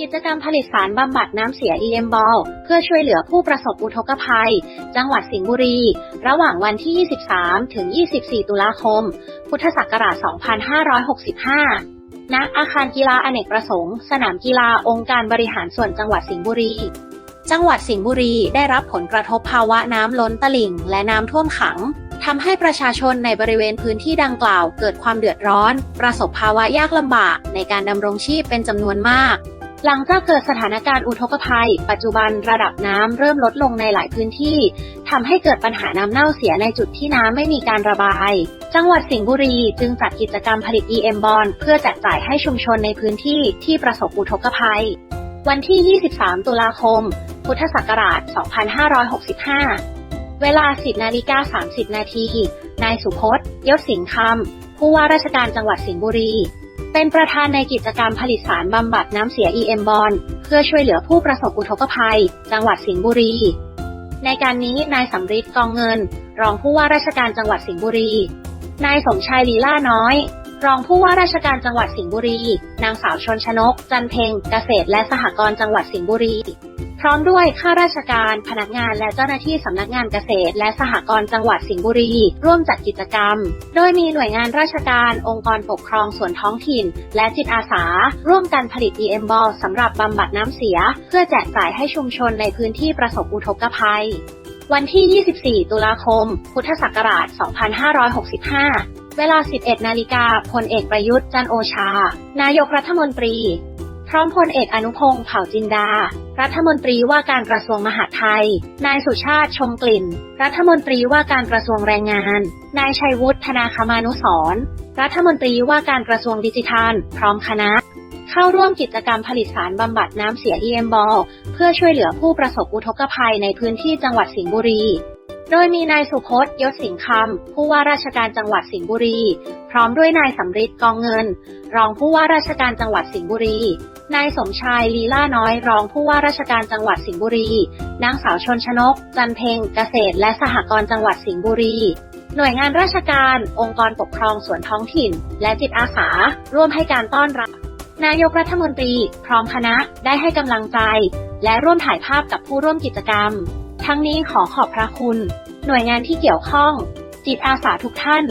กิจกรรมผลิตสารบำบัดน้ำเสีย EM Ball เพื่อช่วยเหลือผู้ประสบอุทกภัย จังหวัดสิงห์บุรี ระหว่างวันที่ 23 ถึง 24 ตุลาคม พุทธศักราช 2565 ณ อาคารกีฬาอเนกประสงค์ สนามกีฬาองค์การบริหารส่วนจังหวัดสิงห์บุรี จังหวัดสิงห์บุรีได้รับผลกระทบภาวะน้ำล้นตลิ่ง และน้ำท่วมขังทำให้ประชาชนในบริเวณพื้นที่ดังกล่าว เกิดความเดือดร้อน ประสบภาวะยากลำบากในการดำรงชีพเป็นจำนวนมาก หลังจากเกิดสถานการณ์อุทกภัย ปัจจุบันระดับน้ำเริ่มลดลงในหลายพื้นที่ทำให้เกิดปัญหาน้ำเน่าเสียในจุดที่น้ำไม่มีการระบาย จังหวัดสิงห์บุรีจึงจัดกิจกรรมผลิต EM b o n เพื่อแจกจ่ายให้ชุมชนในพื้นที่ที่ประสบอุทกภัย วันที่ 23 ตุลาคม พุทธศักราช 2565 เวลา 10นาฬิกา30 นาทีนายสุพจน์ยศสิงห์คำผู้ว่าราชการจังหวัดสิงห์บุรี เป็นประธานในกิจกรรมผลิตสารบำบัดน้ำเสีย EM b o n เพื่อช่วยเหลือผู้ประสบอุทกภัย จังหวัดสิงห์บุรี ในการนี้นายสำริดกองเงิน รองผู้ว่าราชการจังหวัดสิงห์บุรี นายสมชายลีล่าน้อย รองผู้ว่าราชการจังหวัดสิงห์บุรี นางสาวชนชนก จันเพ็งเกษตรและสหกรณ์จังหวัดสิงห์บุรี ร้อมด้วยข้าราชการพนักงานและเจ้าหน้าที่สำนักงานเกษตร และสหกรณ์จังหวัดสิงห์บุรี ร่วมจัดกิจกรรม โดยมีหน่วยงานราชการ องค์กรปกครองส่วนท้องถิ่น และจิตอาสา ร่วมกันผลิต EM Ball สำหรับบำบัดน้ำเสีย เพื่อแจกจ่ายให้ชุมชนในพื้นที่ประสบอุทกภัย วันที่ 24 ตุลาคม พุทธศักราช 2565 เวลา 11 นาฬิกาพลเอกประยุทธ์จันโอชา นายกรัฐมนตรี ร้อมพลเอกอนุพงศ์เผ่าจินดา รัฐมนตรีว่าการกระทรวงมหาดไทย นายสุชาติชมกลิ่น รัฐมนตรีว่าการกระทรวงแรงงาน นายชัยวุฒิธนาคมานุสรรัฐมนตรีว่าการกระทรวงดิจิทัล พร้อมคณะ เข้าร่วมกิจกรรมผลิตสารบำบัดน้ำเสีย EM Ball เพื่อช่วยเหลือผู้ประสบอุทกภัยในพื้นที่จังหวัดสิงห์บุรีโดยมีนายสุพจน์ยศสิงห์คำผู้ว่าราชการจังหวัดสิงห์บุรี พร้อมด้วยนายสำริดกองเงิน รองผู้ว่าราชการจังหวัดสิงห์บุรี นายสมชายลีล่าน้อยรองผู้ว่าราชการจังหวัดสิงห์บุรี นางสาวชนชนก จันเพ็งเกษตร และสหกรณ์จังหวัดสิงห์บุรี หน่วยงานราชการ องค์กรปกครองส่วนท้องถิ่น และจิตอาสา ร่วมให้การต้อนรับ นายกรัฐมนตรี พร้อมคณะได้ให้กำลังใจ และร่วมถ่ายภาพกับผู้ร่วมกิจกรรม ทั้งนี้ขอขอบพระคุณ หน่วยงานที่เกี่ยวข้อง จิตอาสาทุกท่าน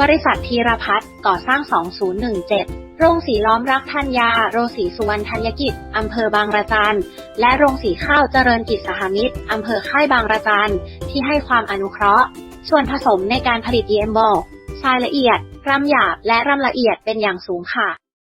บริษัทธีรพัฒน์ก่อสร้าง 2017 โรงสีล้อมรักธัญญา โรงสีสุวรรณธัญกิจ อำเภอบางระจัน และโรงสีข้าวเจริญกิจสหมิตร อำเภอค่ายบางระจัน ที่ให้ความอนุเคราะห์ ส่วนผสมในการผลิต EM Ball ทรายละเอียด รำหยาบ และรำละเอียดเป็นอย่างสูงค่ะ